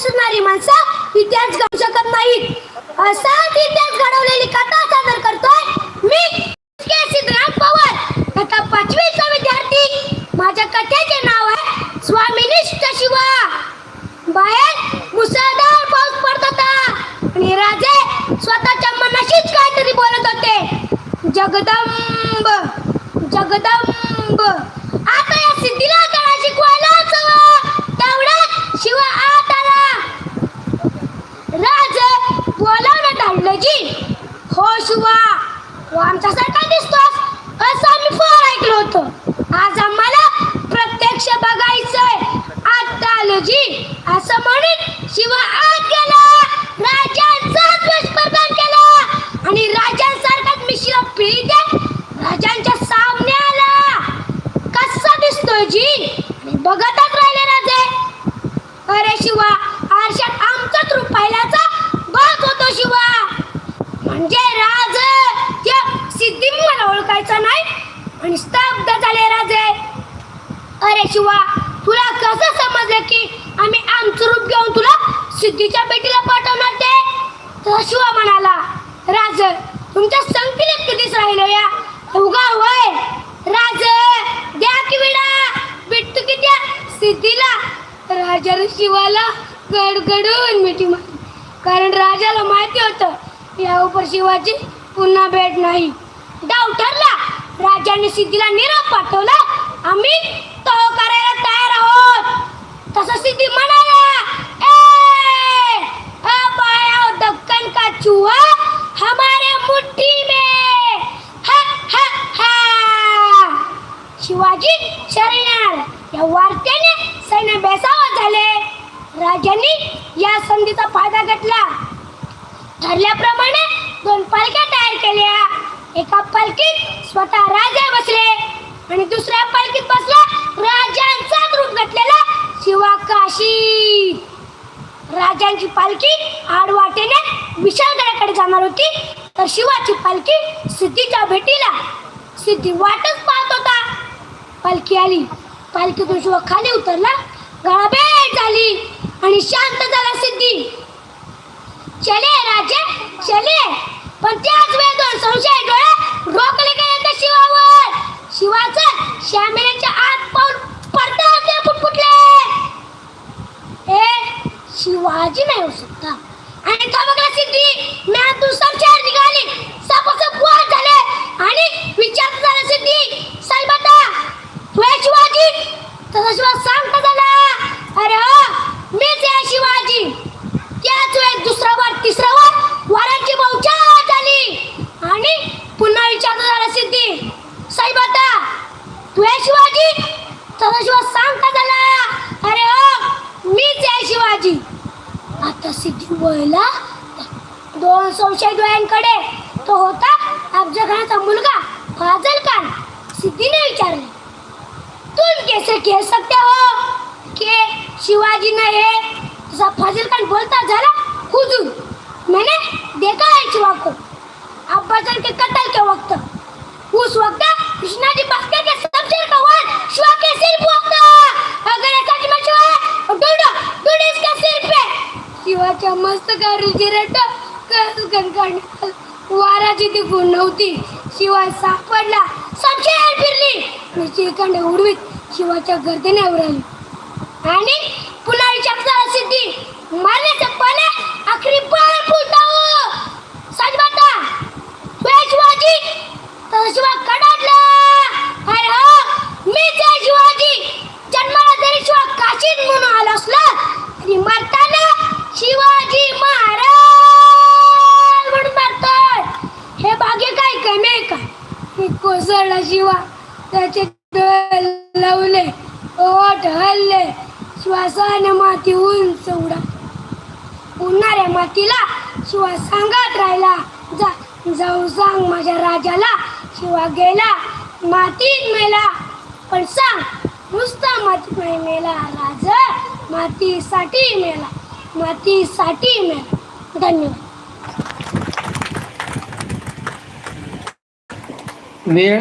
विसरणारी माणसं इतिहास घडू शकत नाहीत. असा इतिहास घडवलेली कथा सादर करतोय मी के. सिद्धराम पवार. आता पाचवीचा विद्यार्थी. माझ्या कथेचे नाव आहे स्वामिनिष्ठ शिवा. बाहेर मुसळधार पाऊस पडत होता. आणि राजे स्वतःच्या मनाशीच काहीतरी बोलत होते. जगदंब जगदंब आता या सिद्धीला त्याला शिकवायला हवं तेवढ्यात शिवा आत आला राज बोलावण्यात आणलं जी हो शिवा तू आमच्यासारखा दिसतोस असं आम्ही फार ऐकलं होतं. आज आम्हाला प्रत्यक्ष बघायचंय आता आलो जी. असं म्हणून शिवा आत गेला राजांचा ध्वज प्रदान केला. आणि राजांसारखाच मिश्र पिढी राजांच्या सामने आला. कसा दिसतोय जी? बघतच राहिले राजे अरे शिवा आरशात आमचाच रूप पाहिल्याचा बघ होतो शिवा म्हणजे राज त्या सिद्धी मला ओळखायचा नाही आणि स्तब्ध झाले राजे अरे शिवा तुला कसं समजलं की आम्ही आमचं रूप घेऊन तुला सिद्धीच्या भेटीला पाठवणार ते? तर शिवा म्हणाला. राज तुमच्या संकलित कधीच राहिलो या? उगा होय. राज द्या की विडा. भेटतो की त्या सिद्धीला? राजा शिवाला गडगडून मिठी मारली. कारण राजाला माहिती होतं या उपर शिवाची पुन्हा भेट नाही. डाव ठरला राजाने सिद्धीला निरोप पाठवला. आम्ही आहोत तसं ए अब आया दक्कन का चूहा? हमारे मुट्ठी में. हा हा हा. शिवाजी शरणार या वार्त्याने सैन्य बेसावत झाले. राजांनी या संधीचा फायदा घेतला. ठरल्याप्रमाणे दोन पालख्या तयार केल्या. एका पालखीत स्वतः राजा बसले आणि दुसऱ्या पालखीत बसला राजांचा रूप घेतलेला शिवा काशी राजांची पालखी आडवाटेने विशाळगडाकडे जाणार होती तर शिवाची पालखी सिद्धीच्या भेटीला सिद्धी वाटच पाहत होता. पालखी आली. पालखीतून शिवा खाली उतरला गळाभेट झाली आणि शांत झाला सिद्धी. चले राजे चले. पण ते वेळी दोन संशय डोळे रोखले गेले त्या शिवावर शिवाचं श्यामेच्या आत पाऊल पडता ते फुटफुटले ए शिवाजी नाही होऊ शकता. आणि तो बघा सिद्धी? मी दुसरा चार निघाली. सापासप वाद झाले. आणि विचार झाला सिद्धी. साहेब आता तू शिवाजी तसा शिवा सांगता झाला. अरे हो मीच या शिवाजी त्याच वेळेस दुसरा वार तिसरा वार वारांची बहुचार झाली. आणि पुन्हा विचारता झाला सिद्धी. साहेब आता तू शिवाजी तसा शिवा सांगता झाला अरे हो मीच आहे शिवाजी आता सिद्धी वळला दोन संशय डोळ्यांकडे तो होता अफजल खानाचा मुलगा फाजल खान सिद्धीने विचारले तुम कैसे कह सकते हो के शिवाजी ने ये ऐसा फाजिल खान बोलता झाला हुजूर मैंने देखा है शिवा को अब्बाजान के कत्ल के वक्त उस वक्त कृष्णाजी बख्तर के शमशेर का वार शिवा के सिर पे होता अगर ऐसा कि मैं शिवा ढूंढो ढूंढो इसके सिर पे शिवाच्या वाराची ती गुण नव्हती. शिवाय सापडला. शमशेर फिरली. आणि उडवीत शिवाच्या गर्दीने उडाली आणि पुन्हा विचारता सिद्धी. मारण्याच्या पहिले आखरी पाय फुलताव साजबाता तू आहे शिवाजी तर शिवा कडाडला अरे हो मीच आहे शिवाजी जन्माला जरी शिवा काशीत म्हणून आला असला तरी मरताना शिवाजी महाराज म्हणून मरतोय हे भाग्य काय कमी आहे का मी कोसळला शिवा त्याचे डोळे लावले ओठ हल्ले श्वासाने माती उंच उडा. उन्हाऱ्या मातीला शिवा सांगत राहिला जा जाऊ सांग माझ्या राजाला शिवा गेला मातीत मेला पण सांग नुसता मातीत नाही मेला राजा मातीसाठी मेला मातीसाठी मेला. धन्यवाद. वेळ